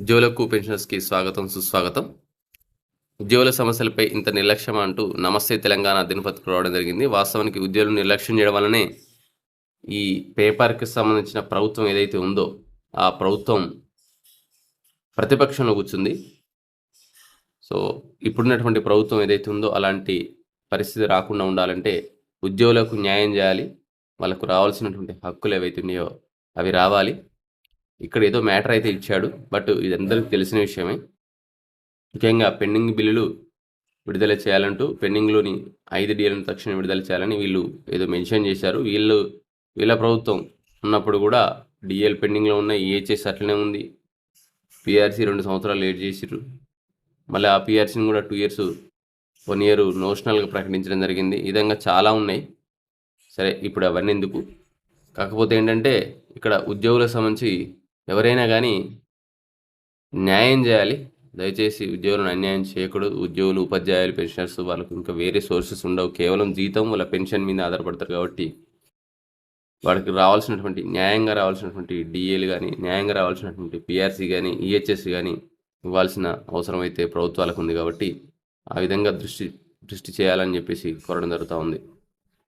ఉద్యోగులకు పెన్షనర్స్కి స్వాగతం సుస్వాగతం. ఉద్యోగుల సమస్యలపై ఇంత నిర్లక్ష్యం అంటూ నమస్తే తెలంగాణ దినపత్రిక రావడం జరిగింది. వాస్తవానికి ఉద్యోగులు నిర్లక్ష్యం చేయడం వల్లనే ఈ పేపర్కి సంబంధించిన ప్రభుత్వం ఏదైతే ఉందో ఆ ప్రభుత్వం ప్రతిపక్షంలో కూర్చుంది. సో ఇప్పుడున్నటువంటి ప్రభుత్వం ఏదైతే ఉందో అలాంటి పరిస్థితి రాకుండా ఉండాలంటే ఉద్యోగులకు న్యాయం చేయాలి. వాళ్ళకు రావాల్సినటువంటి హక్కులు ఏవైతే ఉన్నాయో అవి రావాలి. ఇక్కడ ఏదో మ్యాటర్ అయితే ఇచ్చాడు బట్ ఇది అందరికీ తెలిసిన విషయమే. ముఖ్యంగా పెండింగ్ బిల్లులు విడుదల చేయాలంటూ పెండింగ్లోని ఐదు డీలను తక్షణం విడుదల చేయాలని వీళ్ళు ఏదో మెన్షన్ చేశారు. వీళ్ళు వీళ్ళ ప్రభుత్వం ఉన్నప్పుడు కూడా డిఎల్ పెండింగ్లో ఉన్న ఈహెచ్ఎస్ అట్లనే ఉంది. పిఆర్సీ రెండు సంవత్సరాలు లేట్ చేసిరు మళ్ళీ ఆ పిఆర్సీని కూడా టూ ఇయర్స్ వన్ ఇయర్ నోషనల్గా ప్రకటించడం జరిగింది. ఈ విధంగా చాలా ఉన్నాయి. సరే ఇప్పుడు అవన్నీ ఎందుకు? కాకపోతే ఏంటంటే ఇక్కడ ఉద్యోగులకు సంబంధించి ఎవరైనా కానీ న్యాయం చేయాలి. దయచేసి ఉద్యోగులను అన్యాయం చేయకూడదు. ఉద్యోగులు ఉపాధ్యాయులు పెన్షనర్స్ వాళ్ళకు ఇంకా వేరే సోర్సెస్ ఉండవు. కేవలం జీతం వాళ్ళ పెన్షన్ మీద ఆధారపడతారు కాబట్టి వాళ్ళకి రావాల్సినటువంటి న్యాయంగా రావాల్సినటువంటి డిఏలు కానీ న్యాయంగా రావాల్సినటువంటి పిఆర్సీ కానీ ఈహెచ్ఎస్ కానీ ఇవ్వాల్సిన అవసరం అయితే ప్రభుత్వాలకు ఉంది కాబట్టి ఆ విధంగా దృష్టి దృష్టి చేయాలని చెప్పేసి కోరడం జరుగుతూ ఉంది.